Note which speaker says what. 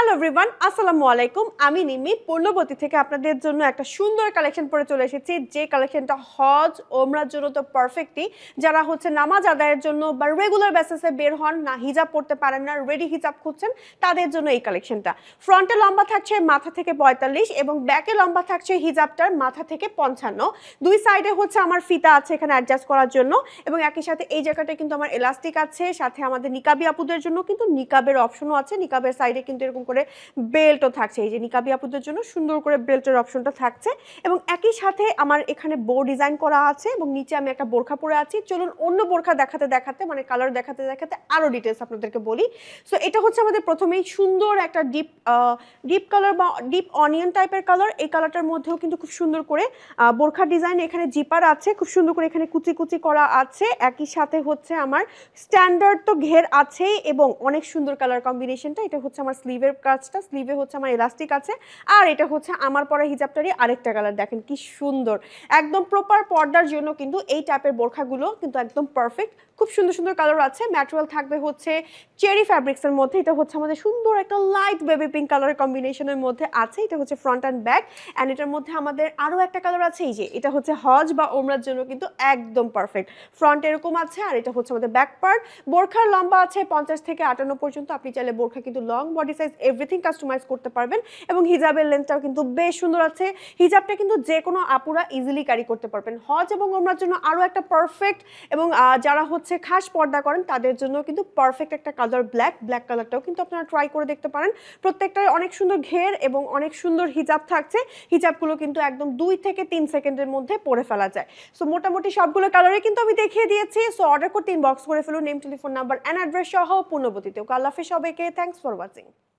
Speaker 1: Hello everyone আসসালামু আলাইকুম আমি নিমি। পূর্ণবতী থেকে আপনাদের জন্য একটা সুন্দর কালেকশন পরে চলে এসেছি। যে কালেকশনটা হজ ওমরার জন্য তো পারফেক্টই যারা হচ্ছে নামাজ আদায়ের জন্য বা রেগুলার বেসিসে বের হন, না হিজাব পড়তে পারেন না রেডি হিজাব খুঁজছেন, তাদের জন্য এই কালেকশনটা ফ্রন্টে লম্বা থাকছে মাথা থেকে পঁয়তাল্লিশ এবং ব্যাকে লম্বা থাকছে হিজাবটার মাথা থেকে পঞ্চান্ন। দুই সাইডে হচ্ছে আমার ফিতা আছে এখানে অ্যাডজাস্ট করার জন্য এবং একই সাথে এই জায়গাটা কিন্তু আমার এলাস্টিক আছে, সাথে আমাদের নিকাবি আপুদের জন্য কিন্তু নিকাবের অপশনও আছে। নিকাবের সাইডে কিন্তু এরকম করে বেল্টও থাকছে। এই যে নিকাবি আপুদের জন্য সুন্দর করে বেল্টের অপশনটা থাকছে। এবং একই সাথে আমার এখানে বো ডিজাইন করা আছে এবং নিচে আমি একটা বোরখা পরে আছি। চলুন অন্য বোরখা দেখাতে দেখাতে মানে কালার দেখাতে দেখাতে আরও ডিটেলস আপনাদেরকে বলি। সো এটা হচ্ছে আমাদের প্রথমেই সুন্দর একটা ডিপ ডিপ কালার বা ডিপ অনিয়ন টাইপের কালার এই কালারটার মধ্যেও কিন্তু খুব সুন্দর করে বোরখা ডিজাইন এখানে জিপার আছে। খুব সুন্দর করে এখানে কুচি কুচি করা আছে। একই সাথে হচ্ছে আমার স্ট্যান্ডার্ড তো ঘের আছে এবং অনেক সুন্দর কালার কম্বিনেশনটা এটা হচ্ছে আমার স্লিভের কাজটা স্লিভে হচ্ছে আমার এলাস্টিক আছে। আর এটা হচ্ছে আমার পরা হিজাবটারই আরেকটা কালার দেখেন কি সুন্দর। একদম প্রপার পর্দার জন্য কিন্তু এই টাইপের বোরখাগুলো কিন্তু একদম পারফেক্ট খুব সুন্দর সুন্দর কালার আছে। ম্যাটেরিয়াল থাকবে হচ্ছে চেরি ফ্যাব্রিক্সের মধ্যে। এটা হচ্ছে আমাদের সুন্দর একটা লাইট বেবি পিঙ্ক কালারের কম্বিনেশনের মধ্যে আছে। এটা হচ্ছে ফ্রন্ট অ্যান্ড ব্যাক অ্যান্ড এটার মধ্যে আমাদের আরও একটা কালার আছে। এই যে, এটা হচ্ছে হজ বা ওমরার জন্য কিন্তু একদম পারফেক্ট ফ্রন্ট এরকম আছে। আর এটা হচ্ছে আমাদের ব্যাক পার্ট বোরখার লম্বা আছে পঞ্চাশ থেকে আটান্ন পর্যন্ত। আপনি চাইলে বোরখা কিন্তু long body size everything customise করতে পারবেন এবং হিজাবের লেন্থটাও কিন্তু বেশ সুন্দর আছে। হিজাবটা কিন্তু যে কোনো আপুরা ইজিলি ক্যারি করতে পারবেন। হজ এবং ওমরার জন্য আরও একটা পারফেক্ট এবং যারা হচ্ছে খাস পর্দা করেন, তাদের জন্য কিন্তু পারফেক্ট একটা কালার ব্ল্যাক ব্ল্যাক কালারটাও কিন্তু আপনারা ট্রাই করে দেখতে পারেন। প্রত্যেকটার অনেক সুন্দর ঘের এবং অনেক সুন্দর হিজাব থাকছে। হিজাবগুলো কিন্তু একদম দুই থেকে তিন সেকেন্ডের মধ্যে পরে ফেলা যায়। সো মোটামুটি সবগুলো কালারে কিন্তু আমি দেখিয়ে দিয়েছি। সো অর্ডার করতে ইনবক্স করে ফেলুন name telephone number and address সহ পূর্ণবতীতেও আল্লাহ সবাইকে। Thanks for watching